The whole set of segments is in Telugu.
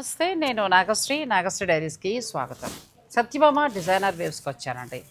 నమస్తే నేను నాగశ్రీ నాగశ్రీ డైరీస్కి స్వాగతం. సత్యభామ డిజైనర్ వేవ్స్కి వచ్చానండి.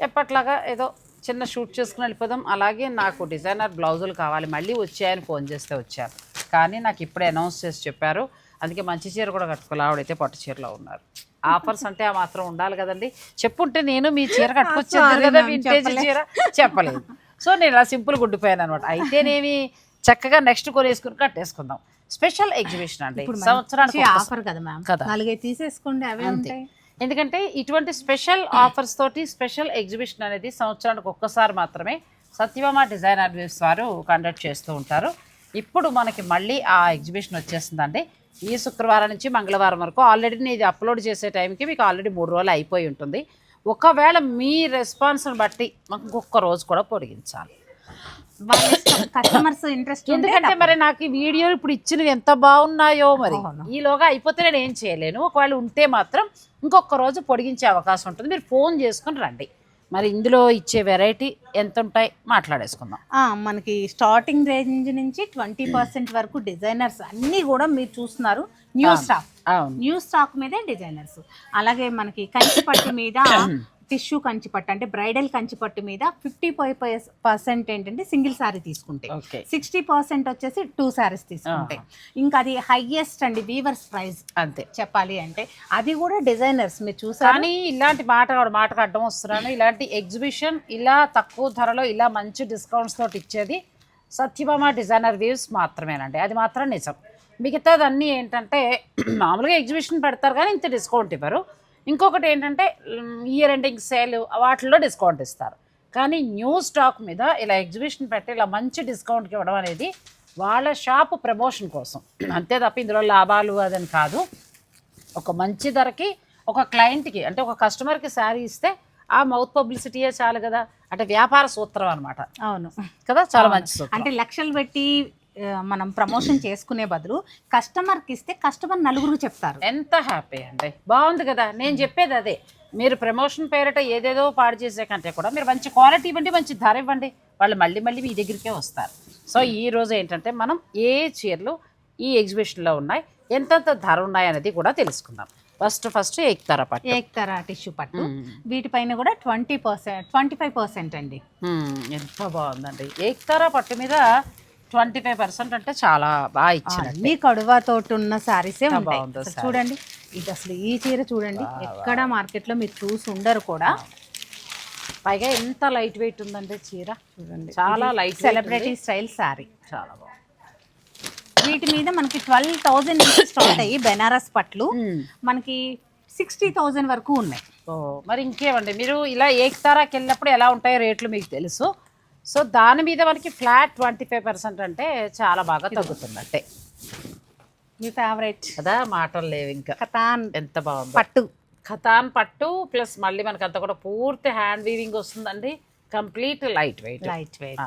ఎప్పట్లాగా ఏదో చిన్న షూట్ చేసుకుని వెళ్ళిపోదాం. అలాగే నాకు డిజైనర్ బ్లౌజులు కావాలి మళ్ళీ వచ్చాయని ఫోన్ చేస్తే వచ్చారు. కానీ నాకు ఇప్పుడే అనౌన్స్ చేసి చెప్పారు. అందుకే మంచి చీర కూడా కట్టుకోవాలి. ఆవిడైతే పట్టు చీరలో ఉన్నారు. ఆఫర్స్ అంటే ఆ మాత్రం ఉండాలి కదండి. చెప్పుంటే నేను మీ చీర కట్టుకొచ్చేది కదా వింటేజ్ చీర? చెప్పలేదు. సో నేను అలా సింపుల్ గుడ్డిపోయాను అనమాట అయితేనేమి చక్కగా నెక్స్ట్ కొనేసుకుని కట్టేసుకుందాం. స్పెషల్ ఎగ్జిబిషన్ అండి. సంవత్సరానికి. ఆఫర్ కదా మ్యామ్. నాలుగైదు తీసేసుకోండి అవే ఉంటాయి. ఎందుకంటే ఇటువంటి స్పెషల్ ఆఫర్స్ తోటి స్పెషల్ ఎగ్జిబిషన్ అనేది సంవత్సరానికి ఒక్కసారి మాత్రమే సత్యభామ డిజైనర్ వ్యూస్ వారు కండక్ట్ చేస్తూ ఉంటారు. ఇప్పుడు మనకి మళ్ళీ ఆ ఎగ్జిబిషన్ వచ్చేస్తుందండి. ఈ శుక్రవారం నుంచి మంగళవారం వరకు ఆల్రెడీ నేను ఇది అప్లోడ్ చేసే టైంకి మీకు ఆల్రెడీ మూడు రోజులు అయిపోయి ఉంటుంది. ఒకవేళ మీ రెస్పాన్స్ని బట్టి మాకు ఇంకొక రోజు కూడా పొడిగించాలి. కస్టమర్స్ ఇంట్రెస్ట్ ఎందుకంటే మరి నాకు ఈ వీడియో ఇప్పుడు ఇచ్చినవి ఎంత బాగున్నాయో మరి. ఈలోగా అయిపోతే నేను ఏం చేయలేను. ఒకవేళ ఉంటే మాత్రం ఇంకొక రోజు పొడిగించే అవకాశం ఉంటుంది. మీరు ఫోన్ చేసుకుని రండి. మరి ఇందులో ఇచ్చే వెరైటీ ఎంత ఉంటాయి మాట్లాడేసుకుందాం. మనకి స్టార్టింగ్ రేంజ్ నుంచి ట్వంటీ పర్సెంట్ వరకు డిజైనర్స్ అన్నీ కూడా మీరు చూస్తున్నారు. న్యూ స్టాక్ న్యూ స్టాక్ మీదే డిజైనర్స్ అలాగే మనకి కంచి పట్టు మీద టిష్యూ కంచి పట్టు అంటే బ్రైడల్ కంచి పట్టు మీద ఫిఫ్టీ ఫైవ్ పర్సెంట్ ఏంటంటే సింగిల్ సారీ తీసుకుంటే. సిక్స్టీ పర్సెంట్ వచ్చేసి టూ సారీస్ తీసుకుంటే. ఇంకా అది హైయెస్ట్ అండి వీవర్స్ ప్రైస్. అంతే. చెప్పాలి అంటే అది కూడా డిజైనర్స్ మీరు చూసారు? కానీ ఇలాంటి మాట మాటకు అడ్డం వస్తున్నాను. ఇలాంటి ఎగ్జిబిషన్ ఇలా తక్కువ ధరలో ఇలా మంచి డిస్కౌంట్స్ తోటి ఇచ్చేది సత్యభామ డిజైనర్ వ్యూస్ మాత్రమేనండి. అది మాత్రం నిజం. మిగతాది అన్నీ ఏంటంటే మామూలుగా ఎగ్జిబిషన్ పెడతారు కానీ ఇంత డిస్కౌంట్ ఇవ్వరు. ఇంకొకటి ఏంటంటే ఇయర్ ఎండింగ్ సేల్ వాటిల్లో డిస్కౌంట్ ఇస్తారు. కానీ న్యూ స్టాక్ మీద ఇలా ఎగ్జిబిషన్ పెట్టి ఇలా మంచి డిస్కౌంట్కి ఇవ్వడం అనేది వాళ్ళ షాప్ ప్రమోషన్ కోసం. అంతే తప్ప ఇందులో లాభాలు అదని కాదు. ఒక మంచి ధరకి ఒక క్లయింట్కి అంటే ఒక కస్టమర్కి శారీ ఇస్తే ఆ మౌత్ పబ్లిసిటీయే చాలు కదా? అంటే వ్యాపార సూత్రం అనమాట అవును. కదా? చాలా మంచి అంటే లక్షలు పెట్టి మనం ప్రమోషన్ చేసుకునే బదులు కస్టమర్కి ఇస్తే కస్టమర్ నలుగురు చెప్తారు. ఎంత హ్యాపీ అండి. బాగుంది కదా. నేను చెప్పేది అదే. మీరు ప్రమోషన్ పేరిట ఏదేదో పాడు చేసే కంటే కూడా మీరు మంచి క్వాలిటీ ఇవ్వండి మంచి ధర ఇవ్వండి. వాళ్ళు మళ్ళీ మళ్ళీ మీ దగ్గరికే వస్తారు. సో ఈ రోజు ఏంటంటే మనం ఏ చీరలు ఈ ఎగ్జిబిషన్లో ఉన్నాయి ఎంతెంత ధర ఉన్నాయి అనేది కూడా తెలుసుకుందాం. ఫస్ట్ ఫస్ట్ ఎక్తారా పట్టు. ఏక్తారా టిష్యూ పట్టు. వీటిపైన కూడా twenty percent twenty five percent అండి. ఎంత బాగుందండి. ఏక్తారా పట్టు మీద ట్వంటీ ఫైవ్ పర్సెంట్ అంటే చాలా బాగా ఇచ్చినట్టు. అన్ని కడువా తోటి ఉన్న సారీసే ఎంత ఉంటాయి. చూడండి ఇది అసలు ఈ చీర చూడండి ఎక్కడ మార్కెట్లో మీరు చూసి ఉండరు కూడా. పైగా ఎంత లైట్ వెయిట్ ఉందండి చీర. చూడండి. చాలా లైట్ సెలబ్రిటీ స్టైల్ సారీ చాలా బాగుంది. వీటి మీద మనకి ట్వెల్వ్ థౌజండ్ నుంచి స్టార్ట్ అయ్యి బెనారస్ పట్లు. మనకి సిక్స్టీ థౌజండ్ వరకు ఉన్నాయి. మరి ఇంకేమండి? మీరు ఇలా ఏక్తారాకి వెళ్ళినప్పుడు ఎలా ఉంటాయో రేట్లు మీకు తెలుసు. సో దాని మీద మనకి ఫ్లాట్ ట్వంటీ ఫైవ్ పర్సెంట్ అంటే చాలా బాగా తగ్గుతున్నట్టే మీ ఫేవరెట్ కదా మాటలు లేవు ఇంకా. కథాన్. ఎంత బాగుంది. పట్టు. ఖతాన్ పట్టు ప్లస్ మళ్ళీ మనకి అంతా కూడా పూర్తి హ్యాండ్ వీవింగ్ వస్తుందండి. Complete light weight. Light weight.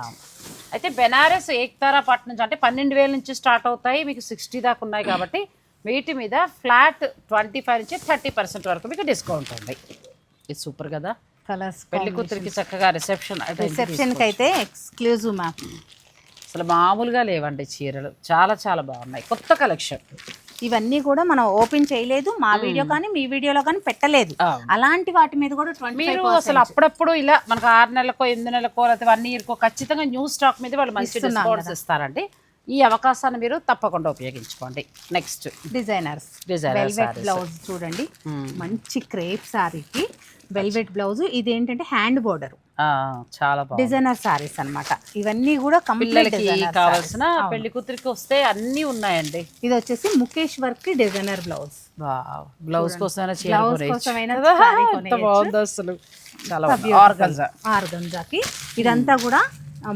అయితే బెనారస్ ఏక్తారా పట్టు నుంచి అంటే పన్నెండు వేల నుంచి స్టార్ట్ అవుతాయి. మీకు సిక్స్టీ దాకా ఉన్నాయి కాబట్టి వీటి మీద ఫ్లాట్ ట్వంటీ ఫైవ్ నుంచి థర్టీ పర్సెంట్ వరకు మీకు డిస్కౌంట్ ఉంది. ఇది సూపర్ కదా. కలర్స్ పెళ్ళి కూతురికి చక్కగా రిసెప్షన్ రిసెప్షన్కి అయితే ఎక్స్క్లూజివ్ మ్యామ్ అసలు మామూలుగా లేవండి చీరలు. చాలా చాలా బాగున్నాయి. కొత్త కలెక్షన్ ఇవన్నీ కూడా మనం ఓపెన్ చేయలేదు. మా వీడియో కానీ మీ వీడియోలో కానీ పెట్టలేదు. అలాంటి వాటి మీద కూడా మీరు అసలు అప్పుడప్పుడు ఇలా మనకు ఆరు నెలలకో ఎనిమిది నెలలకో లేకపోతే వన్ ఇయర్కో ఖచ్చితంగా న్యూ స్టాక్ మీద వాళ్ళు మంచి డిస్కౌంట్స్ ఇస్తారండి. ఈ అవకాశాన్ని మీరు తప్పకుండా ఉపయోగించుకోండి. Next designers sarees. బ్లౌజ్ చూడండి. మంచి క్రేప్ సారీకి వెల్వెట్ బ్లౌజ్ ఇది ఏంటంటే హ్యాండ్ బోర్డర్. చాలా డిజైనర్ సారీస్ అన్నమాట. ఇవన్నీ కూడా కంప్లీట్ పిల్లలకి కావాల్సిన పెళ్ళి కూతురికి వస్తే అన్నీ ఉన్నాయండి. ఇది వచ్చేసి mukaish work designer blouse. Blouse. కోసమైనా. బాగుందో అసలు. ఆర్గంజాకి. ఇదంతా కూడా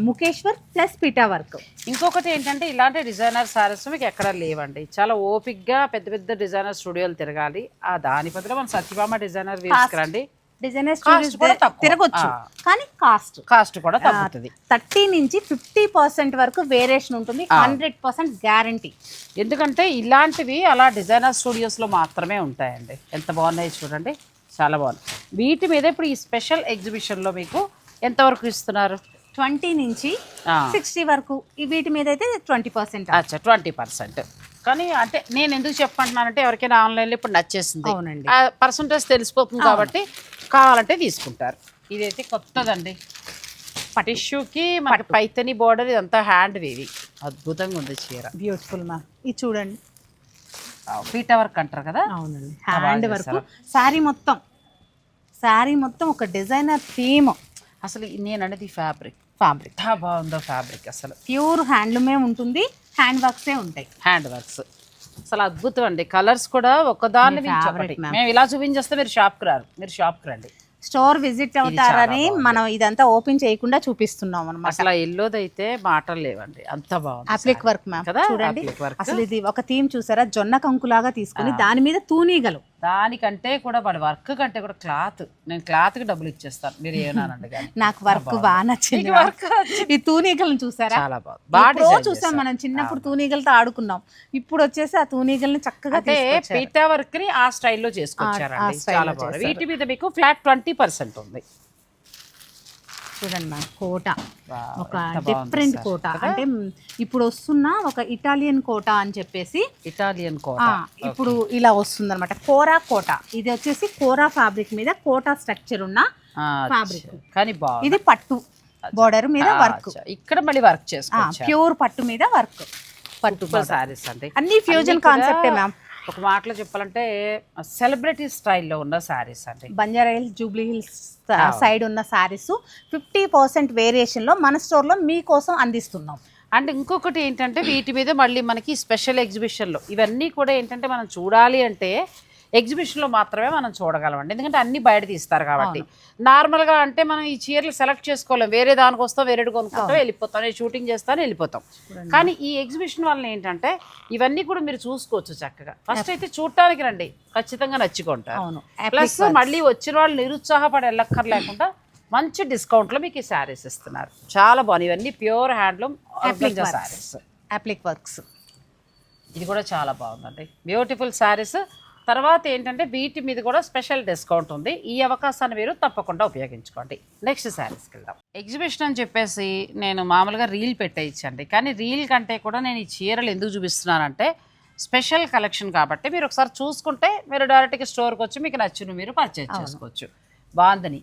mukaish work plus pitta work. ఇంకొకటి ఏంటంటే ఇలాంటి డిజైనర్ సారీస్ మీకు ఎక్కడ లేవండి. చాలా ఓపిక్గా పెద్ద పెద్ద డిజైనర్ స్టూడియోలు తిరగాలి. ఆ దాని బదులు మన సత్యభామ డిజైనర్ వేసుకురండి. డిజైనర్ Cost కూడా తక్కువ. తిరగొచ్చు. కానీ కాస్ట్. కాస్ట్ కూడా తగ్గుతుంది. థర్టీ నుంచి ఫిఫ్టీ పర్సెంట్ వరకు వేరియేషన్ ఉంటుంది. Hundred percent guarantee. ఎందుకంటే ఇలాంటివి అలా డిజైనర్ స్టూడియోస్లో మాత్రమే ఉంటాయండి. ఎంత బాగున్నాయి చూడండి. చాలా బాగుంది వీటి మీద ఇప్పుడు ఈ స్పెషల్ ఎగ్జిబిషన్లో మీకు ఎంతవరకు ఇస్తున్నారు? ట్వంటీ నుంచి. సిక్స్టీ వరకు. వీటి మీద అయితే ట్వంటీ పర్సెంట్. అచ్చా ట్వంటీ పర్సెంట్. కానీ అంటే నేను ఎందుకు చెప్పంటున్నానంటే ఎవరికైనా ఆన్లైన్లో ఇప్పుడు నచ్చేసింది. అవునండి. పర్సంటేజ్ తెలిసిపోతుంది కాబట్టి కావాలంటే తీసుకుంటారు. ఇదైతే కొత్తదండి. టిష్యూకి మనకి పైతని బోర్డర్ ఇదంతా హ్యాండ్ వేవి అద్భుతంగా ఉంది చీర. బ్యూటిఫుల్ మ్యామ్ ఇది చూడంండి. పీట వర్క్ అంటారు కదా? అవునండి. హ్యాండ్ వరకు. శారీ మొత్తం. శారీ మొత్తం ఒక డిజైనర్ థీమ్. అసలు నేను అనేది ఫ్యాబ్రిక్. ఫ్యాబ్రిక్. బాగుందో ఫ్యాబ్రిక్ అసలు. ప్యూర్ హ్యాండ్లూమే ఉంటుంది. హ్యాండ్ వర్క్సే ఉంటాయి. Hand works. అసలు అద్భుతం అండి. కలర్స్ కూడా ఒకదాని మీ మించి favorite, ఒకటి. ma'am. మేము ఇలా చూపించేస్తే మీరు షాప్కి రారు. మీరు షాప్కి రండి. స్టోర్ విజిట్ అవుతారని మనం ఇదంతా ఓపెన్ చేయకుండా చూపిస్తున్నాం అనమాట అసలు ఎల్లోది అయితే మాటలు లేవండి. అంత బాగుంది అప్లిక్. వర్క్ మ్యామ్ కదా? చూడండి. అసలు ఇది ఒక థీమ్ చూసారా? జొన్న కంకులాగా తీసుకుని దాని మీద తూనీగలు. దానికంటే కూడా వాడి వర్క్ కంటే కూడా క్లాత్. నేను క్లాత్కి డబ్బులు ఇచ్చేస్తాను. మీరు ఏమన్నానండి నాకు వర్క్ బాగా నచ్చింది work ఈ తూనీగలను చూసారా? చాలా బాగా చూసాం. మనం చిన్నప్పుడు తూనీగలతో ఆడుకున్నాం. ఇప్పుడు వచ్చేసి ఆ తూనీగల్ని చక్కగా అంటే. పీటా వర్క్ని ఆ స్టైల్లో చేసుకొచ్చారండి. చాలా చేశారు. వీటి మీద మీకు ఫ్లాట్ ట్వంటీ పర్సెంట్ ఉంది. చూడండి మ్యామ్ కోట. ఒక డిఫరెంట్. కోట. అంటే ఇప్పుడు వస్తున్న ఒక ఇటాలియన్ కోట అని చెప్పేసి ఇటాలియన్ కోట. ఇప్పుడు ఇలా వస్తుంది అనమాట కోరా కోట. ఇది వచ్చేసి కోరా ఫ్యాబ్రిక్ మీద కోటా స్ట్రక్చర్ ఉన్న fabric. కానీ ఇది పట్టు బోర్డర్ మీద వర్క్ ఇక్కడ మళ్ళీ వర్క్ చేసుకోవచ్చు? ప్యూర్ పట్టు మీద వర్క్ పట్టు సారీస్ అండి అన్ని ఫ్యూజన్ కాన్సెప్టే మ్యామ్. ఒక మాటలో చెప్పాలంటే సెలబ్రిటీ స్టైల్లో ఉన్న సారీస్ అండి. Banjara Hills Jubilee Hills side ఉన్న శారీస్ ఫిఫ్టీ పర్సెంట్ వేరియేషన్లో మన స్టోర్లో మీకోసం అందిస్తున్నాం. అండ్ ఇంకొకటి ఏంటంటే వీటి మీద మళ్ళీ మనకి స్పెషల్ ఎగ్జిబిషన్లో ఇవన్నీ కూడా ఏంటంటే మనం చూడాలి అంటే ఎగ్జిబిషన్లో మాత్రమే మనం చూడగలమండి. ఎందుకంటే అన్ని బయట తీస్తారు కాబట్టి. నార్మల్గా అంటే మనం ఈ చీరలు సెలెక్ట్ చేసుకోలేం. వేరే దానికి వస్తాం వేరేది కొనుక్కుంటాం వెళ్ళిపోతాం నేను షూటింగ్ చేస్తాను వెళ్ళిపోతాం. కానీ ఈ ఎగ్జిబిషన్ వల్ల ఏంటంటే ఇవన్నీ కూడా మీరు చూసుకోవచ్చు చక్కగా. ఫస్ట్ అయితే చూడటానికి రండి. ఖచ్చితంగా నచ్చుకుంటారు. అవును. ప్లస్ మళ్ళీ వచ్చిన వాళ్ళు నిరుత్సాహపడి వెళ్ళక్కర్లేకుండా మంచి డిస్కౌంట్లో మీకు ఈ శారీస్ ఇస్తున్నారు. చాలా బాగున్నాయి. ఇవన్నీ pure handloom sarees. Applique works ఇది కూడా చాలా బాగుందండి. బ్యూటిఫుల్ శారీస్. తర్వాత ఏంటంటే వీటి మీద కూడా స్పెషల్ డిస్కౌంట్ ఉంది. ఈ అవకాశాన్ని మీరు తప్పకుండా ఉపయోగించుకోండి. నెక్స్ట్ శారీస్కి వెళ్దాం. ఎగ్జిబిషన్ అని చెప్పేసి నేను మామూలుగా రీల్ పెట్టేయచ్చండి కానీ రీల్ కంటే కూడా నేను ఈ చీరలు ఎందుకు చూపిస్తున్నానంటే స్పెషల్ కలెక్షన్ కాబట్టి మీరు ఒకసారి చూసుకుంటే మీరు డైరెక్ట్గా స్టోర్కి వచ్చి మీకు నచ్చిన మీరు పర్చేజ్ చేసుకోవచ్చు. బాగుందని.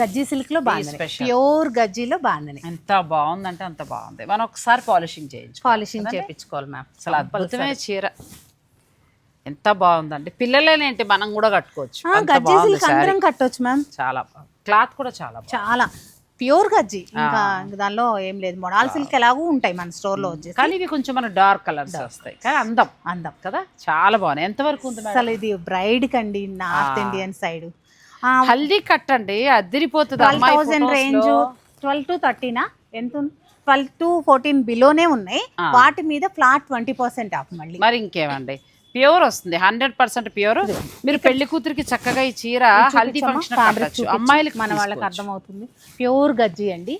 గజ్జీ సిల్క్లో బాగుంది. ప్యూర్ గజ్జీలో బాగుంది ఎంత బాగుందంటే అంత బాగుంది. మనం ఒకసారి పాలిషింగ్ చేయించు పాలిషింగ్ చేపించుకోవాలి మ్యామ్. అసలు అద్భుతమే చీర. ఎంత బాగుందండి. పిల్లలేనేంటి మనం కూడా కట్టుకోవచ్చు. గజ్జీ అందరం కట్టొచ్చు మ్యామ్. చాలా క్లాత్ కూడా చాలా చాలా. ప్యూర్ గజ్జి. ఇంకా దానిలో ఏం లేదు. మొడాల్ సిల్క్ ఎలాగూ ఉంటాయి మన స్టోర్లో వచ్చేసి. కానీ ఇవి కొంచెం మన డార్క్ కలర్స్ వస్తాయి. కానీ అందం. అందం. కదా? చాలా బాగున్నాయి. ఎంతవరకు ఉంది మేడం? అసలు ఇది బ్రైడ్ కండి నార్త్ ఇండియన్ సైడ్. హల్దీ కట్టండి అదిరిపోతుంది. ట్వెల్వ్ అమ్మాయి థౌసండ్ రేంజ్. ట్వెల్వ్ టు థర్టీనా? ఎంత ట్వెల్వ్ టు ఫోర్టీన్ బిలోనే ఉన్నాయి. వాటి మీద ఫ్లాట్ ట్వంటీ పర్సెంట్ ఆఫ్ మళ్ళీ. మరి ఇంకేమండి? ప్యూర్ వస్తుంది. Hundred percent pure. మీరు పెళ్ళి కూతురికి చక్కగా ఈ చీర హల్దీ ఫంక్షన్ కట్టచ్చు అమ్మాయిలకి మన వాళ్ళకి అర్థమవుతుంది. ప్యూర్ గజ్జి అండి.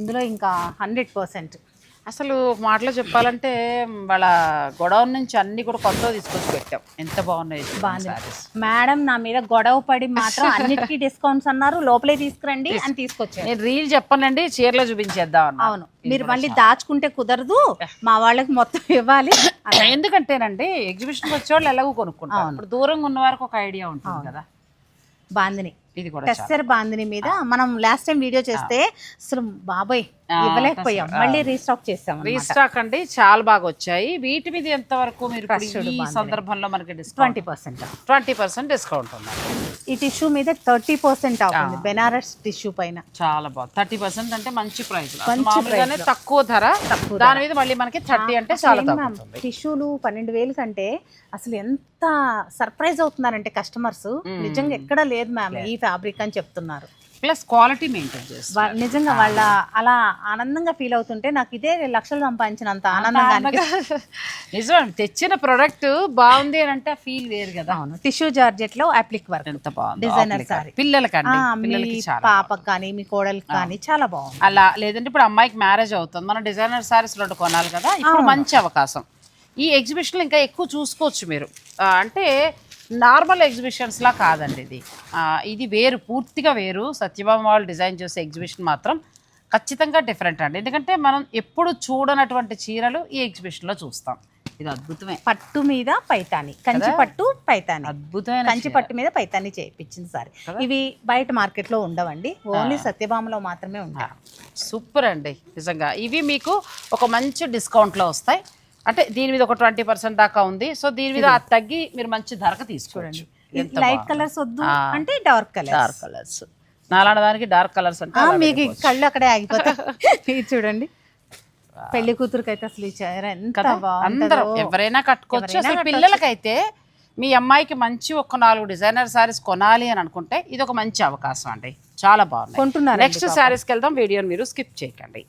ఇందులో ఇంకా హండ్రెడ్ పర్సెంట్ అసలు ఒక మాటలో చెప్పాలంటే వాళ్ళ గొడవ నుంచి అన్ని కూడా కొత్త తీసుకొచ్చి పెట్టాం. ఎంత బాగున్నాయి మేడం నా మీద గొడవ పడి మాత్రం అన్నిటికీ డిస్కౌంట్స్ అన్నారు. లోపలే తీసుకురండి అని తీసుకొచ్చారు. నేను రీల్ చెప్పనండి చీరలో చూపించేద్దాం అవును. మీరు మళ్ళీ దాచుకుంటే కుదరదు. మా వాళ్ళకి మొత్తం ఇవ్వాలి. ఎందుకంటేనండి ఎగ్జిబిషన్కి వచ్చేవాళ్ళు ఎలాగో కొనుక్కుంటారు. ఇప్పుడు దూరంగా ఉన్న వారికి ఒక ఐడియా ఉంటుంది కదా. బాందిని. ఇది కూడా టెస్సర్ బాందిని మీద మనం లాస్ట్ టైం వీడియో చేస్తే అసలు బాబాయ్ ఇవ్వలేకపోయాం. మళ్ళీ రీస్టాక్ చేసాం రీస్టాక్ అండి చాలా బాగా వచ్చాయి. వీటి మీద ఎంత వరకు మీరు ఈ సందర్భంలో మనకి discount twenty percent. Twenty percent discount ఉంది. ఈ టిష్యూ మీద థర్టీ పర్సెంట్ అవుతుంది బెనారస్ టిష్యూ పైన. చాలా బాగుంది. థర్టీ పర్సెంట్ అంటే మంచి ప్రైస్. మామూలుగానే తక్కువ ధర. దాని మీద మళ్ళీ మనకి థర్టీ అంటే చాలా టిష్యూలు పన్నెండు వేలు కంటే అసలు ఎంత సర్ప్రైజ్ అవుతున్నారంటే కస్టమర్స్. నిజంగా ఎక్కడ లేదు మ్యామ్ ఈ ఫ్యాబ్రిక్ అని చెప్తున్నారు. ప్లస్ క్వాలిటీ మెయింటైన్ చేస్తుంది. వా- నిజంగా వాళ్ళ అలా ఆనందంగా ఫీల్ అవుతుంటే నాకు ఇదే లక్షలు సంపాదించినంత ఆనందంగా అనిపిస్తుంది. నిజం తెచ్చిన ప్రొడక్ట్ బాగుంది అని అంటే ఫీల్ వేరు కదా. అవును టిష్యూ జార్జెట్లో అప్లిక్ వర్క్ ఎంత బాగుంది డిజైనర్ సారీ పిల్లలకండి మీ పిల్లలకి చాలా పాపకి కానీ మీ కోడలికి కానీ చాలా బాగుంది అలా లేదంటే ఇప్పుడు అమ్మాయికి మ్యారేజ్ అవుతుంది. మనం డిజైనర్ సారీస్ రెండు కొనాలి కదా. ఇప్పుడు మంచి అవకాశం. ఈ ఎగ్జిబిషన్లో ఇంకా ఎక్కువ చూసుకోవచ్చు మీరు. ఆ, అంటే నార్మల్ ఎగ్జిబిషన్స్ లా కాదండి ఇది. ఇది వేరు పూర్తిగా వేరు. సత్యభామ వాళ్ళు డిజైన్ చేసే ఎగ్జిబిషన్ మాత్రం ఖచ్చితంగా డిఫరెంట్ అండి. ఎందుకంటే మనం ఎప్పుడు చూడనటువంటి చీరలు ఈ ఎగ్జిబిషన్లో చూస్తాం. ఇది అద్భుతమే. పట్టు మీద పైతాని కంచి పట్టు పైతాని. అద్భుతమైన కంచి పట్టు మీద పైతాని చేయించింది సారీ. ఇవి బయట మార్కెట్లో ఉండవండి ఓన్లీ సత్యభామలో మాత్రమే ఉంటాయి. సూపర్ అండి నిజంగా. ఇవి మీకు ఒక మంచి డిస్కౌంట్లో వస్తాయి. అంటే దీని మీద ఒక ట్వంటీ పర్సెంట్ దాకా ఉంది. సో దీని మీద అది తగ్గి మీరు మంచి ధరకు తీసుకోండి. లైట్ కలర్స్ వద్దు అంటే డార్క్ కలర్ డార్క్ కలర్స్ నాలాంటి దానికి డార్క్ కలర్స్ అంటే మీకు కళ్ళు అక్కడే ఆగిపోతాయి. చూడండి. పెళ్ళి కూతురుకి అయితే అసలు ఎంత అందరూ ఎవరైనా కట్టుకోవచ్చు. అసలు పిల్లలకైతే మీ అమ్మాయికి మంచి ఒక నాలుగు డిజైనర్ సారీస్ కొనాలి అని అనుకుంటే ఇది ఒక మంచి అవకాశం అండి. చాలా బాగుంది కొంటున్నారు నెక్స్ట్ శారీస్కి వెళ్దాం. వీడియోని మీరు స్కిప్ చేయకండి.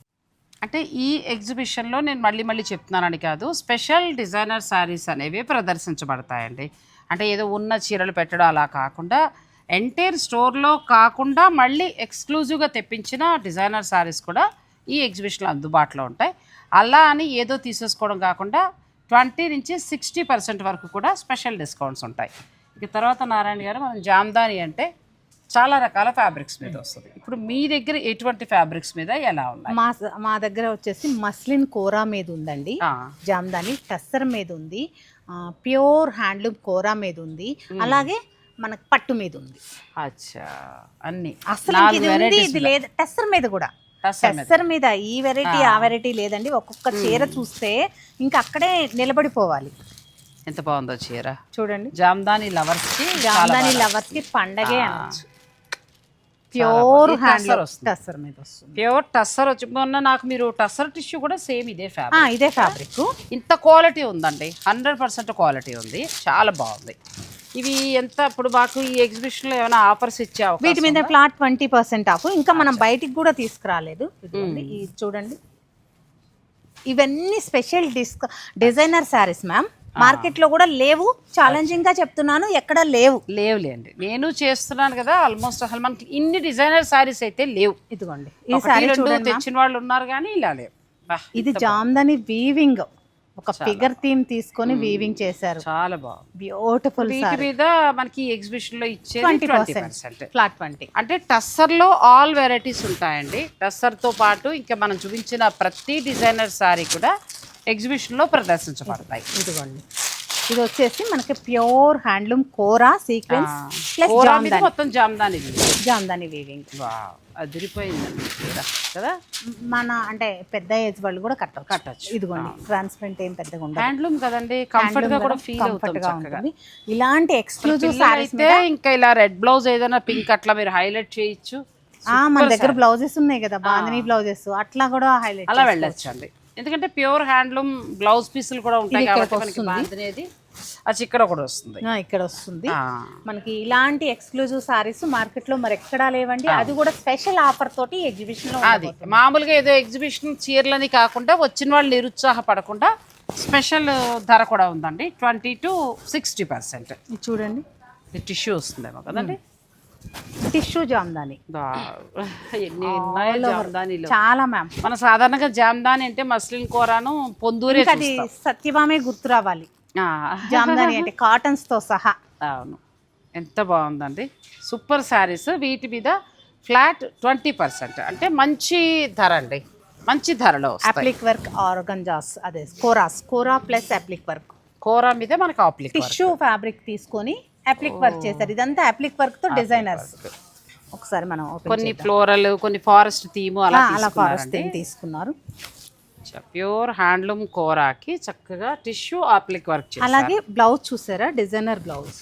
అంటే ఈ ఎగ్జిబిషన్లో నేను మళ్ళీ మళ్ళీ చెప్తున్నానని కాదు స్పెషల్ డిజైనర్ శారీస్ అనేవి ప్రదర్శించబడతాయండి. అంటే ఏదో ఉన్న చీరలు పెట్టడం అలా కాకుండా ఎంటైర్ స్టోర్లో కాకుండా మళ్ళీ ఎక్స్క్లూజివ్గా తెప్పించిన డిజైనర్ శారీస్ కూడా ఈ ఎగ్జిబిషన్లో అందుబాటులో ఉంటాయి. అలా అని ఏదో తీసేసుకోవడం కాకుండా ట్వంటీ నుంచి సిక్స్టీ పర్సెంట్ వరకు కూడా స్పెషల్ డిస్కౌంట్స్ ఉంటాయి. ఇక తర్వాత నారాయణ గారు మనం జామ్దాని అంటే చాలా రకాల ఫ్యాబ్రిక్స్ మీద వస్తుంది. ఇప్పుడు మీ దగ్గర ఎటువంటి ఫ్యాబ్రిక్స్ మీద ఎలా ఉన్నాయి? మా మా దగ్గర వచ్చేసి మస్లిన్ కోరా మీద ఉందండి. జామ్దాని టస్సర్ మీద ఉంది. ప్యూర్ హ్యాండ్లూమ్ కోరా మీద ఉంది. అలాగే మనకు పట్టు మీద ఉంది. అచ్చా. అన్ని అసలు ఇది ఉంది? ఇది లేదు. టస్సర్ మీద కూడా. టస్సర్ మీద. టస్సర్ మీద ఈ వెరైటీ ఆ. వెరైటీ లేదండి. ఒక్కొక్క చీర చూస్తే ఇంకా అక్కడే నిలబడిపోవాలి. ఎంత బాగుందో చీర. చూడండి. జామ్దాని లవర్స్కి జామ్దాని లవర్స్కి పండగే అనొచ్చు. ప్యూర్ టస్సర్ మీద వస్తుంది. ప్యూర్ టస్సర్ వచ్చి మొన్న నాకు మీరు టస్సర్ టిష్యూ కూడా సేమ్ ఇదే ఫ్యాబ్రిక్ ఇదే ఫ్యాబ్రిక్ ఇంత క్వాలిటీ ఉందండి. హండ్రెడ్ పర్సెంట్ క్వాలిటీ ఉంది. చాలా బాగుంది. ఇవి ఎంత ఇప్పుడు మాకు ఈ ఎగ్జిబిషన్లో ఏమైనా ఆఫర్స్ ఇచ్చే అవకాశం వీటి మీద ఫ్లాట్ ట్వంటీ పర్సెంట్ ఆఫ్ ఇంకా మనం బయటికి కూడా తీసుకురాలేదు. ఇది చూడండి. ఇవన్నీ special disc designer saris ma'am మార్కెట్లో కూడా లేవు. ఛాలెంజింగ్గా చెప్తున్నాను ఎక్కడ లేవు. లేవులేండి నేను చేస్తున్నాను కదా ఆల్మోస్ట్ అసలు మనకి ఇన్ని డిజైనర్ శారీస్ అయితే లేవు. ఇదిగోండి. ఈ చూడండి తెచ్చిన వాళ్ళు ఉన్నారు కానీ ఇలా లేవు. ఇది జామ్దాని వీవింగ్ ఒక ఫిగర్ థీమ్ తీసుకొని వీవింగ్ చేశారు. చాలా బాగుంది. బ్యూటిఫుల్ మీద మనకి ఎగ్జిబిషన్లో twenty percent percent flat twenty అంటే టస్సర్లో ఆల్ వెరైటీస్ ఉంటాయండి. టస్సర్తో పాటు ఇంకా మనం చూపించిన ప్రతి డిజైనర్ సారీ కూడా ఎగ్జిబిషన్లో ప్రదర్శించబడతాయి. ఇదిగోండి. ఇది వచ్చేసి మనకి pure handloom Kora sequence plus Jamdani. మొత్తం జామ్దాని. జామ్దాని వీవింగ్ వావ్, అదిరిపోయిందండి కదా? మన అంటే పెద్ద ఏజ్ వాళ్ళు కూడా కట్టవచ్చు కట్టొచ్చు. ఇదిగోండి ట్రాన్స్పరెంట్ ఏం పెద్దగా ఉండదు. హ్యాండ్లూమ్ కదండి కంఫర్ట్గా కూడా ఫీల్ కంఫర్ట్గా ఉంటుంది. ఇలాంటి ఎక్స్క్లూజివ్ సారీస్ అయితే ఇంకా ఇలా రెడ్ బ్లౌజ్ ఏదైనా పింక్ అట్లా మీరు హైలైట్ చేయొచ్చు. మన దగ్గర బ్లౌజెస్ ఉన్నాయి కదా బాందిని బ్లౌజెస్ అట్లా కూడా హైలైట్ అలా వెళ్ళొచ్చండి. ఎందుకంటే ప్యూర్ హ్యాండ్లూమ్ బ్లౌజ్ పీసులు కూడా ఉంటాయి కాబట్టి మనకి అది. ఇక్కడ కూడా వస్తుంది. ఇక్కడ వస్తుంది. మనకి ఇలాంటి ఎక్స్క్లూజివ్ సారీస్ మార్కెట్లో మరి ఎక్కడా లేవండి. అది కూడా స్పెషల్ ఆఫర్ తోటి ఎగ్జిబిషన్లో అది మామూలుగా ఏదో ఎగ్జిబిషన్ చీరలని కాకుండా వచ్చిన వాళ్ళు నిరుత్సాహపడకుండా స్పెషల్ ధర కూడా ఉందండి. Twenty to sixty percent. చూడండి. టిష్యూ వస్తుందేమో కదండి. టిష్యూ జామ్దాని. చాలా మ్యామ్ మన సాధారణంగా జామ్దాని అంటే మస్లిన్ కూరను పొందూరే అది సత్యభామే గుర్తు రావాలి. జామ్దాని అంటే కాటన్స్తో సహా. అవును. ఎంత బాగుందండి. సూపర్ శారీస్. వీటి మీద ఫ్లాట్ ట్వంటీ పర్సెంట్. అంటే మంచి ధర అండి. మంచి ధరలో అప్లిక్ వర్క్ ఆర్గంజాస్ అదే కోరాస్. కోరా ప్లస్ అప్లిక్ వర్క్. కూర మీద మనకు టిష్యూ ఫ్యాబ్రిక్ తీసుకొని అప్లిక్ వర్క్ చేశారు. ఇదంతా అప్లిక్ వర్క్తో డిజైనర్స్. ఒకసారి మనం కొన్ని ఫ్లోరల్ కొన్ని ఫారెస్ట్ థీమ్ అలా. అలా ఫారెస్ట్ తీసుకున్నారు. ప్యూర్ హ్యాండ్లూమ్ కోరాకి చక్కగా టిష్యూ ఆప్లిక్ వర్క్ అలాగే బ్లౌజ్ చూసారా? Designer blouse.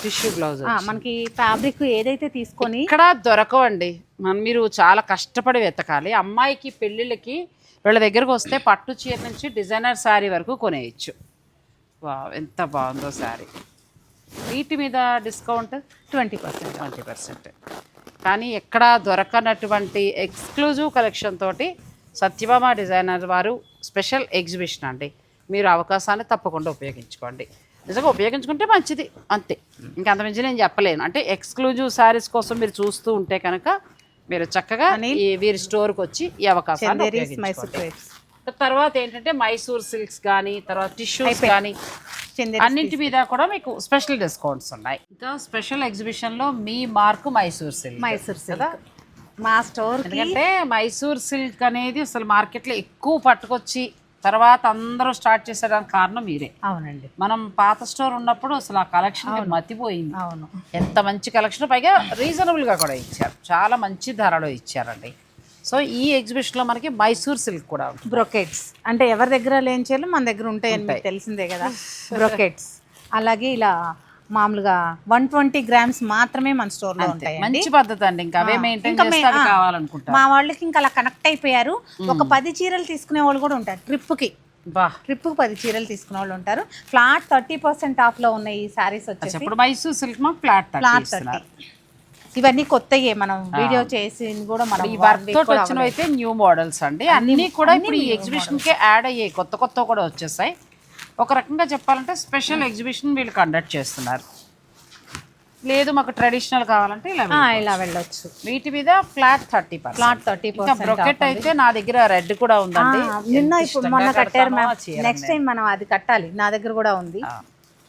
టిష్యూ బ్లౌజ్ మనకి ఫ్యాబ్రిక్ ఏదైతే తీసుకొని ఇక్కడ దొరకవండి. మనం మీరు చాలా కష్టపడి వెతకాలి. అమ్మాయికి పెళ్ళిళ్ళకి వీళ్ళ దగ్గరకు వస్తే పట్టు చీర నుంచి డిజైనర్ శారీ వరకు కొనేయచ్చు. ఎంత బాగుందో శారీ. వీటి మీద discount twenty percent. Twenty percent. కానీ ఎక్కడ దొరకనటువంటి ఎక్స్క్లూజివ్ కలెక్షన్ తోటి సత్యభామ డిజైనర్ వారు స్పెషల్ ఎగ్జిబిషన్ అండి. మీరు అవకాశాన్ని తప్పకుండా ఉపయోగించుకోండి. నిజంగా ఉపయోగించుకుంటే మంచిది అంతే. ఇంకా అంతమించి నేను చెప్పలేను. అంటే ఎక్స్క్లూజివ్ శారీస్ కోసం మీరు చూస్తూ ఉంటే కనుక మీరు చక్కగా ఈ వీరి స్టోర్కి వచ్చి ఈ అవకాశాన్ని తర్వాత ఏంటంటే మైసూర్ సిల్క్స్ కానీ తర్వాత టిష్యూస్ కానీ అన్నింటి మీద కూడా మీకు స్పెషల్ డిస్కౌంట్స్ ఉన్నాయి. ఇంకా స్పెషల్ ఎగ్జిబిషన్లో మీ mark Mysore silk. Mysore silk. మా స్టోర్ ఎందుకంటే మైసూర్ సిల్క్ అనేది అసలు మార్కెట్లో ఎక్కువ పట్టుకొచ్చి తర్వాత అందరూ స్టార్ట్ చేసేదానికి కారణం మీరే. అవునండి. మనం పాత స్టోర్ ఉన్నప్పుడు అసలు ఆ కలెక్షన్ మతిపోయింది. అవును. ఎంత మంచి కలెక్షన్ పైగా రీజనబుల్గా కూడా ఇచ్చారు. చాలా మంచి ధరలో ఇచ్చారండి. సో ఈ ఎగ్జిబిషన్లో మనకి మైసూర్ సిల్క్ కూడా బ్రొకెట్స్. అంటే ఎవరి దగ్గర లేని చీరలు మన దగ్గర ఉంటాయని మీకు తెలిసిందే కదా? బ్రొకెట్స్. అలాగే ఇలా మామూలుగా వన్ ట్వంటీ గ్రామ్స్ మాత్రమే మన స్టోర్లో ఉంటాయండి. మంచి పద్ధతి అండి. ఇంకా అవే మెయింటైన్. కావాలనుకుంటా మా వాళ్ళకి ఇంకా అలా కనెక్ట్ అయిపోయారు. ఒక పది చీరలు తీసుకునే వాళ్ళు కూడా ఉంటారు. ట్రిప్కి బా. ట్రిప్కి పది చీరలు తీసుకునే వాళ్ళు ఉంటారు. ఫ్లాట్ థర్టీ పర్సెంట్ ఆఫ్లో ఉన్న ఈ సారీస్ వచ్చేసి ఇప్పుడు Mysore silk flat flat thirty. ఇవన్నీ కొత్తయే మనం వీడియో చేసి కూడా మనం ఈ వర్క్ తోటి వచ్చినవి అయితే న్యూ మోడల్స్ అండి. అన్ని కూడా ఇప్పుడు ఈ ఎగ్జిబిషన్కి యాడ్ అయ్యాయి కొత్త కొత్త కూడా వచ్చేసాయి. ఒక రకంగా చెప్పాలంటే స్పెషల్ ఎగ్జిబిషన్ వీళ్ళు కండక్ట్ చేస్తున్నారు. లేదు మాకు ట్రెడిషనల్ కావాలంటే ఇలా ఇలా వెళ్ళొచ్చు. వీటి మీద flat thirty flat thirty brocade అయితే నా దగ్గర రెడ్ కూడా ఉందండి. నిన్న ఇప్పుడు మొన్న కట్టారు నెక్స్ట్ టైం మనం అది కట్టాలి. నా దగ్గర కూడా ఉంది.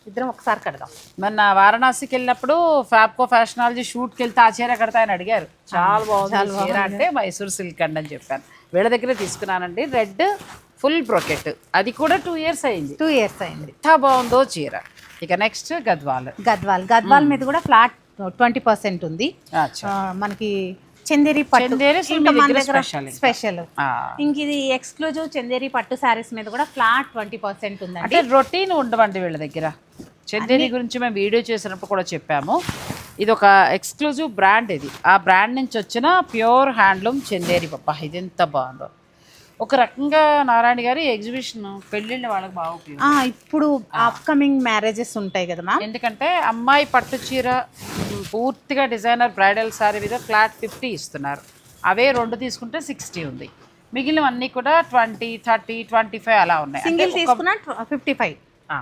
ఇద్దరం ఒకసారి కడదాం. మొన్న వారణాసికి వెళ్ళినప్పుడు ఫ్యాబ్కో ఫ్యాషనాలజీ షూట్కి వెళ్తే ఆ చీర కడతా అని అడిగారు. చాలా బాగుంది. చీర అంటే మైసూర్ సిల్క్ అండి అని చెప్పాను. వీళ్ళ దగ్గర తీసుకున్నానండి. రెడ్ ఫుల్ బ్రొకెట్ అది కూడా టూ ఇయర్స్ అయింది. టూ ఇయర్స్ అయింది. ఎంత బాగుందో చీర. ఇక నెక్స్ట్ గద్వాల్. గద్వాల్. గద్వాల్ మీద కూడా ఫ్లాట్ ట్వంటీ పర్సెంట్ ఉంది. మనకి చందేరి పట్టు. ఇంకా మన దగ్గర. స్పెషల్. ఇంక. ఇది ఎక్స్క్లూజివ్ చందేరి పట్టు శారీస్ మీద కూడా ఫ్లాట్ ట్వంటీ పర్సెంట్ ఉందండి. అంటే రొటీన్ ఉండవండి వీళ్ళ దగ్గర. చందేరి గురించి మేము వీడియో చేసినప్పుడు కూడా చెప్పాము. ఇది ఒక ఎక్స్క్లూజివ్ బ్రాండ్ ఇది. ఆ బ్రాండ్ నుంచి వచ్చిన ప్యూర్ హ్యాండ్లూమ్ చందేరి పప్ప. ఇది ఎంత బాగుందో. ఒక రకంగా నారాయణ గారి ఎగ్జిబిషన్ పెళ్ళిళ్ళ వాళ్ళకి బాగా ఉపయోగం. ఆ, ఇప్పుడు అప్కమింగ్ మ్యారేజెస్ ఉంటాయి కదా ఎందుకంటే అమ్మాయి పట్టు చీర పూర్తిగా డిజైనర్ బ్రైడల్ శారీ మీద ఫ్లాట్ ఫిఫ్టీ ఇస్తున్నారు. అవే రెండు తీసుకుంటే సిక్స్టీ ఉంది. మిగిలినవన్నీ కూడా ట్వంటీ థర్టీ ట్వంటీ ఫైవ్ అలా ఉన్నాయి. అంటే సింగిల్ తీసుకున్న ఫిఫ్టీ ఫైవ్ ఆ.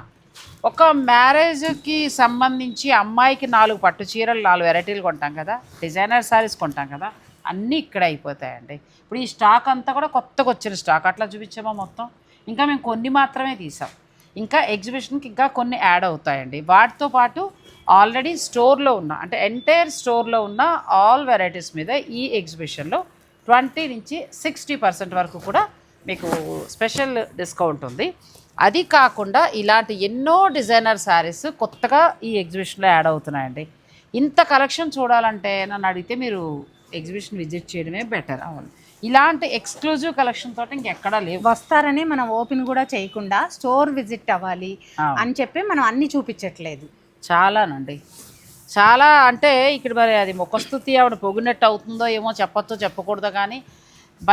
ఒక మ్యారేజ్కి సంబంధించి అమ్మాయికి నాలుగు పట్టు చీరలు నాలుగు వెరైటీలు కొంటాం కదా. డిజైనర్ శారీస్ కొంటాం కదా. అన్నీ ఇక్కడ అయిపోతాయండి. ఇప్పుడు ఈ స్టాక్ అంతా కూడా కొత్తగా వచ్చిన స్టాక్ అట్లా చూపించామా మొత్తం? ఇంకా మేము కొన్ని మాత్రమే తీసాం. ఇంకా ఎగ్జిబిషన్కి ఇంకా కొన్ని యాడ్ అవుతాయండి. వాటితో పాటు ఆల్రెడీ స్టోర్లో ఉన్న అంటే ఎంటైర్ స్టోర్లో ఉన్న ఆల్ వెరైటీస్ మీద ఈ ఎగ్జిబిషన్లో ట్వంటీ నుంచి సిక్స్టీ పర్సెంట్ వరకు కూడా మీకు స్పెషల్ డిస్కౌంట్ ఉంది. అది కాకుండా ఇలాంటి ఎన్నో డిజైనర్ శారీస్ కొత్తగా ఈ ఎగ్జిబిషన్లో యాడ్ అవుతున్నాయండి. ఇంత కలెక్షన్ చూడాలంటే నన్ను అడిగితే మీరు ఎగ్జిబిషన్ విజిట్ చేయడమే బెటర్ అవును. ఇలాంటి ఎక్స్క్లూజివ్ కలెక్షన్ తోటి ఇంకెక్కడా లేవు. వస్తారని మనం ఓపెన్ కూడా చేయకుండా స్టోర్ విజిట్ అవ్వాలి. అని చెప్పి మనం అన్ని చూపించట్లేదు. చాలానండి. చాలా అంటే ఇక్కడ మరి అది ముఖస్థుతి ఆవిడ పొగినట్టు అవుతుందో ఏమో చెప్పొచ్చో చెప్పకూడదో కానీ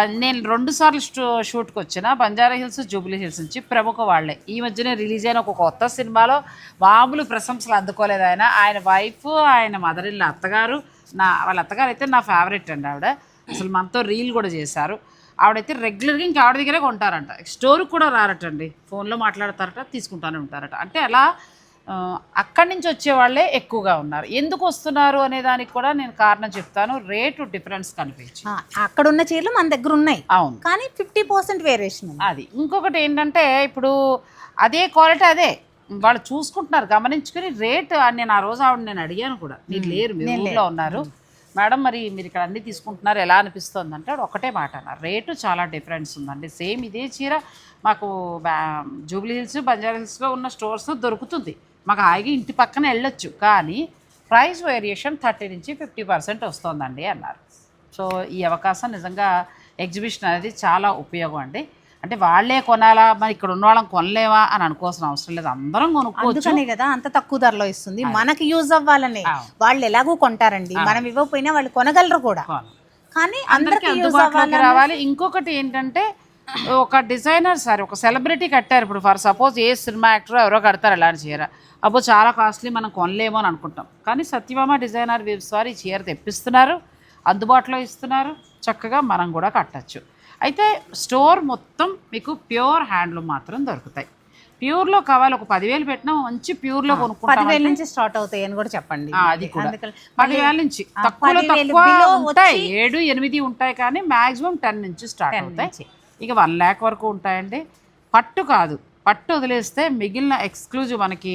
నేను రెండు సార్లు షూట్కి వచ్చిన బంజారా హిల్స్ జూబ్లీ హిల్స్ నుంచి ప్రముఖ వాళ్ళే. ఈ మధ్యనే రిలీజ్ అయిన ఒక కొత్త సినిమాలో మామూలు ప్రశంసలు అందుకోలేదు ఆయన. ఆయన వైఫ్ ఆయన మదర్ ఇల్లు అత్తగారు నా వాళ్ళ అత్తగారు అయితే నా ఫేవరెట్ అండి ఆవిడ. అసలు మనతో రీల్ కూడా చేశారు. ఆవిడైతే రెగ్యులర్గా ఇంకా ఆవిడ దగ్గరే కొంటారంట. స్టోర్కి కూడా రారటండి. ఫోన్లో మాట్లాడతారట తీసుకుంటానే ఉంటారట. అంటే అలా అక్కడి నుంచి వచ్చే వాళ్ళే ఎక్కువగా ఉన్నారు. ఎందుకు వస్తున్నారు అనే దానికి కూడా నేను కారణం చెప్తాను. రేటు డిఫరెన్స్ కనిపించి. అక్కడ ఉన్న చీరలు మన దగ్గర ఉన్నాయి. అవును. కానీ ఫిఫ్టీ పర్సెంట్ వేరియేషన్ అది. ఇంకొకటి ఏంటంటే ఇప్పుడు అదే క్వాలిటీ అదే. వాళ్ళు చూసుకుంటున్నారు. గమనించుకుని రేట్ నేను ఆ రోజు ఆవిడ నేను అడిగాను కూడా. మీరు లేరు మీరు ఊళ్ళో ఉన్నారు. మేడం మరి మీరు ఇక్కడ అన్ని తీసుకుంటున్నారు. ఎలా అనిపిస్తుంది? అంటే ఒకటే మాట అన్నారు. రేటు చాలా డిఫరెన్స్ ఉందండి. సేమ్ ఇదే చీర మాకు బ్యా- జూబ్లీ హిల్స్ బంజారా హిల్స్లో ఉన్న స్టోర్స్ దొరుకుతుంది. మాకు హాయిగా ఇంటి పక్కన వెళ్ళొచ్చు. కానీ ప్రైస్ వేరియేషన్ థర్టీ నుంచి ఫిఫ్టీ పర్సెంట్ వస్తుందండి అన్నారు. సో ఈ అవకాశం నిజంగా ఎగ్జిబిషన్ అనేది చాలా ఉపయోగం అండి. అంటే వాళ్ళే కొనాలా? మరి ఇక్కడ ఉన్న వాళ్ళని కొనలేవా అని అనుకోవాల్సిన అవసరం లేదు. అందరం కొనుక్కోవచ్చు. కదా అంత తక్కువ ధరలో ఇస్తుంది. మనకి యూజ్ అవ్వాలని. వాళ్ళు ఎలాగో కొంటారండి. మనం ఇవ్వకపోయినా వాళ్ళు కొనగలరు కూడా. కొను. అందరికీ అందుబాటులోకి రావాలి. ఇంకొకటి ఏంటంటే ఒక డిజైనర్ సార్ ఒక సెలబ్రిటీ కట్టారు ఇప్పుడు. ఫర్ సపోజ్ ఏ సినిమా యాక్టర్ ఎవరో కడతారు ఇలాంటి చీర. అబ్బో చాలా కాస్ట్లీ మనం కొనలేమో అని అనుకుంటాం. కానీ సత్యభామ డిజైనర్ వేవ్స్ వారు ఈ చీర తెప్పిస్తున్నారు. అందుబాటులో ఇస్తున్నారు. చక్కగా మనం కూడా కట్టచ్చు. అయితే స్టోర్ మొత్తం మీకు ప్యూర్ హ్యాండ్లూమ్ మాత్రం దొరుకుతాయి. ప్యూర్లో కావాలి ఒక పదివేలు పెట్టినా మంచి ప్యూర్లో కొనుక్కుంటాం పదివేల నుంచి స్టార్ట్ అవుతాయి అని కూడా చెప్పండి. అది కూడా. పదివేల నుంచి. తక్కువలో తక్కువ ఉంటాయి. ఏడు ఎనిమిది ఉంటాయి కానీ మాక్సిమం టెన్ నుంచి స్టార్ట్ 10 అవుతాయి. ఇక వన్ ల్యాక్ వరకు ఉంటాయండి. పట్టు కాదు. పట్టు వదిలేస్తే మిగిలిన ఎక్స్క్లూజివ్ మనకి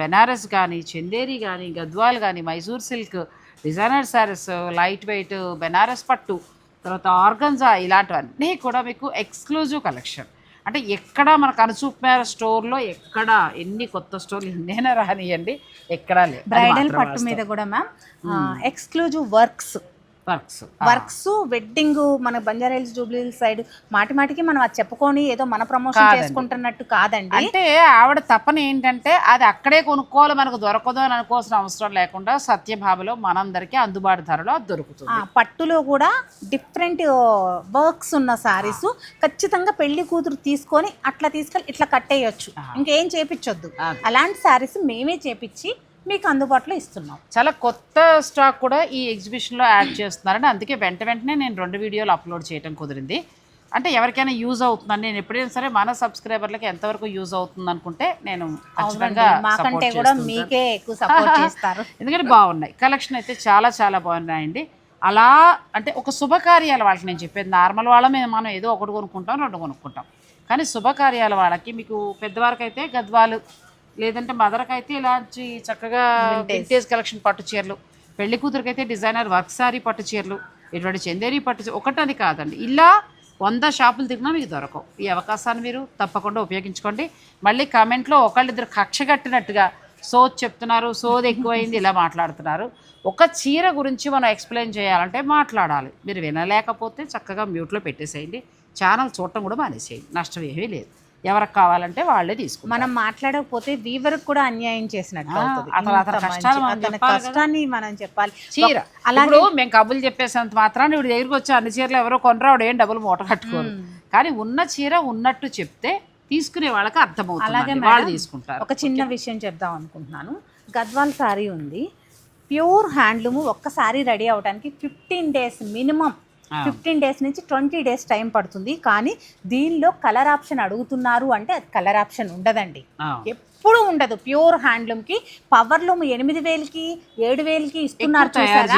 బెనారస్ కానీ చందేరి కానీ గద్వాల్ కానీ Mysore silk designer saris light weight Banaras పట్టు తర్వాత ఆర్గన్జా ఇలాంటివన్నీ కూడా మీకు ఎక్స్క్లూజివ్ కలెక్షన్. అంటే ఎక్కడ మన కనుచూపు స్టోర్లో ఎక్కడ ఎన్ని కొత్త స్టోర్లు ఎన్నైనా రానియండి ఎక్కడా లేదు బ్రైడల్ పట్టు మీద కూడా ma'am exclusive works works. Works wedding మన బంజారాహిల్స్ జూబ్లీ సైడ్ మాటి మాటికి మనం అది చెప్పుకొని ఏదో మన ప్రమోషన్. చేసుకుంటున్నట్టు కాదండి. అంటే ఆవిడ తపన ఏంటంటే అది అక్కడే కొనుక్కోవాలి మనకు దొరకదు అని అనుకోవాల్సిన అవసరం లేకుండా సత్యభామలో మనందరికీ అందుబాటు ధరలో దొరుకుతుంది. ఆ, పట్టులో కూడా డిఫరెంట్ వర్క్స్ ఉన్న సారీస్ ఖచ్చితంగా పెళ్ళి కూతురు తీసుకొని అట్లా తీసుకెళ్ళి ఇట్లా కట్టేయచ్చు. ఇంకేం చేపించొద్దు. అలాంటి సారీస్ మేమే చేపించి మీకు అందుబాటులో ఇస్తున్నాం. చాలా కొత్త స్టాక్ కూడా ఈ ఎగ్జిబిషన్లో యాడ్ చేస్తున్నారని అందుకే వెంట వెంటనే నేను రెండు వీడియోలు అప్లోడ్ చేయడం కుదిరింది. అంటే ఎవరికైనా యూజ్ అవుతుందని నేను ఎప్పుడైనా సరే మన సబ్స్క్రైబర్లకి ఎంతవరకు యూజ్ అవుతుంది అనుకుంటే నేను ఖచ్చితంగా మాకంటే support కూడా చేస్తుంటాను. మీకే ఎక్కువ సపోర్ట్ చేస్తారు. ఎందుకంటే బాగున్నాయి. కలెక్షన్ అయితే చాలా చాలా బాగున్నాయండి. అలా అంటే ఒక శుభకార్యాల వాళ్ళకి నేను చెప్పేది నార్మల్ వాళ్ళ మీద మనం ఏదో ఒకటి కొనుక్కుంటాం రెండు కొనుక్కుంటాం. కానీ శుభకార్యాల వాళ్ళకి మీకు పెద్దవారికి అయితే గద్వాలు లేదంటే మదర్కి అయితే ఇలాంటి చక్కగా వింటేజ్ కలెక్షన్ పట్టు చీరలు. పెళ్ళి కూతురికి అయితే డిజైనర్ వర్క్ సారీ పట్టు చీరలు ఇటువంటి చందేరి పట్టు చీ- ఒకటని కాదండి. ఇలా వంద షాపులు తిరిగినా మీకు దొరకవు. ఈ అవకాశాన్ని మీరు తప్పకుండా ఉపయోగించుకోండి. మళ్ళీ కామెంట్లో ఒకళ్ళిద్దరు కక్ష కట్టినట్టుగా సోద్ చెప్తున్నారు సోద్ ఎక్కువైంది ఇలా మాట్లాడుతున్నారు. ఒక చీర గురించి మనం ఎక్స్ప్లెయిన్ చేయాలంటే మాట్లాడాలి. మీరు వినలేకపోతే చక్కగా మ్యూట్లో పెట్టేసేయండి. ఛానల్ చూడటం కూడా మానేసేయండి. నష్టం ఏమీ లేదు. ఎవరికి కావాలంటే వాళ్ళే తీసుకుంటారు. మనం మాట్లాడకపోతే వీవర్ కూడా అన్యాయం చేసినట్టు. అతను- అతని కష్టాలు మనం. కష్టాన్ని మనం చెప్పాలి. చీర. అలాగే మేము కబుర్లు చెప్పేసినంత మాత్రాన్ని ఇప్పుడు దగ్గరికి వచ్చి అన్ని చీరలు ఎవరో కొనరాడు ఏం డబ్బులు మూట కట్టుకోరు. కానీ ఉన్న చీర ఉన్నట్టు చెప్తే తీసుకునే వాళ్ళకి అలాగే అర్థమవుతుంది వాళ్ళు మేడం, తీసుకుంటారు. ఒక చిన్న విషయం చెప్దాం అనుకుంటున్నాను. గద్వాల్ సారీ ఉంది. ప్యూర్ హ్యాండ్లూమ్ ఒక్క సారీ రెడీ అవడానికి fifteen days minimum. Fifteen days నుంచి ట్వంటీ డేస్ టైం పడుతుంది. కానీ దీనిలో కలర్ ఆప్షన్ అడుగుతున్నారు అంటే అది కలర్ ఆప్షన్ ఉండదండి. ఎప్పుడు ఉండదు. ప్యూర్ హ్యాండ్లూమ్కి పవర్ లూమ్ ఎనిమిది వేలకి ఏడు వేలకి ఇస్తున్నారు చూసారా?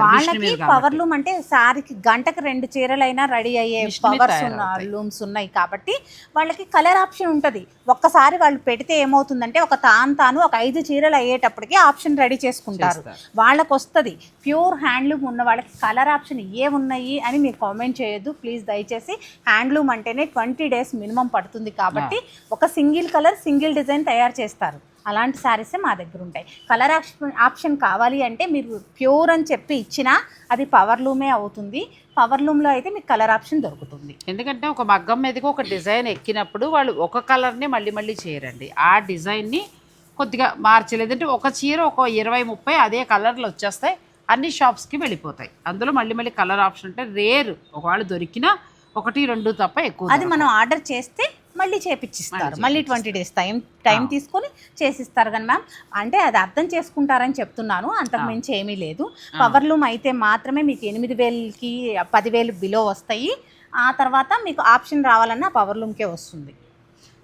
వాళ్ళకి మీద కాబట్టి. పవర్ లూమ్ అంటే సారీకి గంటకి రెండు చీరలైనా రెడీ అయ్యే పవర్స్ ఉన్న. లూమ్స్ ఉన్నాయి కాబట్టి వాళ్ళకి కలర్ ఆప్షన్ ఉంటుంది. ఒక్కసారి వాళ్ళు పెడితే ఏమవుతుందంటే ఒక తాను తాను ఒక ఐదు చీరలు అయ్యేటప్పటికి ఆప్షన్ రెడీ చేసుకుంటారు. వాళ్ళకి వస్తుంది ప్యూర్ హ్యాండ్లూమ్ ఉన్న వాళ్ళకి కలర్ ఆప్షన్ ఏ ఉన్నాయి అని మీరు కామెంట్ చేయొద్దు. ప్లీజ్ దయచేసి హ్యాండ్లూమ్ అంటేనే ట్వంటీ డేస్ మినిమం పడుతుంది కాబట్టి ఒక సింగిల్ కలర్ సింగిల్ డిజైన్ తయారు చేస్తారు. అలాంటి శారీసే మా దగ్గర ఉంటాయి. కలర్ ఆప్షన్ ఆప్షన్ కావాలి అంటే మీరు ప్యూర్ అని చెప్పి ఇచ్చినా అది పవర్ లూమే అవుతుంది. పవర్ లూమ్లో అయితే మీకు కలర్ ఆప్షన్ దొరుకుతుంది. ఎందుకంటే ఒక మగ్గం మీదకి ఒక డిజైన్ ఎక్కినప్పుడు వాళ్ళు ఒక కలర్ని మళ్ళీ మళ్ళీ చేయరండి. ఆ డిజైన్ని కొద్దిగా మార్చి లేదంటే ఒక చీర ఒక ఇరవై ముప్పై అదే కలర్లు వచ్చేస్తాయి. అన్ని షాప్స్కి వెళ్ళిపోతాయి. అందులో మళ్ళీ మళ్ళీ కలర్ ఆప్షన్ అంటే రేరు ఒకవేళ దొరికినా ఒకటి రెండు తప్ప ఎక్కువ అది మనం ఆర్డర్ చేస్తే మళ్ళీ చేపించిస్తారు మళ్ళీ ట్వంటీ డేస్ టైం టైం తీసుకొని చేసిస్తారు కానీ మ్యామ్ అంటే అది అర్థం చేసుకుంటారని చెప్తున్నాను. అంతకు మించి ఏమీ లేదు. పవర్ లూమ్ అయితే మాత్రమే మీకు ఎనిమిది వేలకి పదివేలు బిలో వస్తాయి. ఆ తర్వాత మీకు ఆప్షన్ రావాలన్నా పవర్ లూమ్కే వస్తుంది.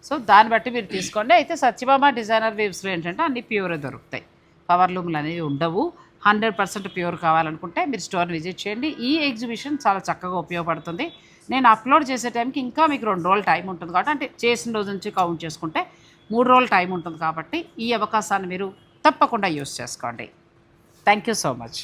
సో దాన్ని బట్టి మీరు తీసుకోండి. అయితే సత్యభామ డిజైనర్ వేవ్స్లో ఏంటంటే అన్ని ప్యూరే దొరుకుతాయి. పవర్ లూమ్లు అనేవి ఉండవు. హండ్రెడ్ పర్సెంట్ ప్యూర్ కావాలనుకుంటే మీరు స్టోర్ విజిట్ చేయండి. ఈ ఎగ్జిబిషన్ చాలా చక్కగా ఉపయోగపడుతుంది. నేను అప్లోడ్ చేసే టైంకి ఇంకా మీకు రెండు రోజులు టైం ఉంటుంది కాబట్టి అంటే చేసిన రోజు నుంచి కౌంట్ చేసుకుంటే మూడు రోజులు టైం ఉంటుంది కాబట్టి ఈ అవకాశాన్ని మీరు తప్పకుండా యూస్ చేసుకోండి. Thank you so much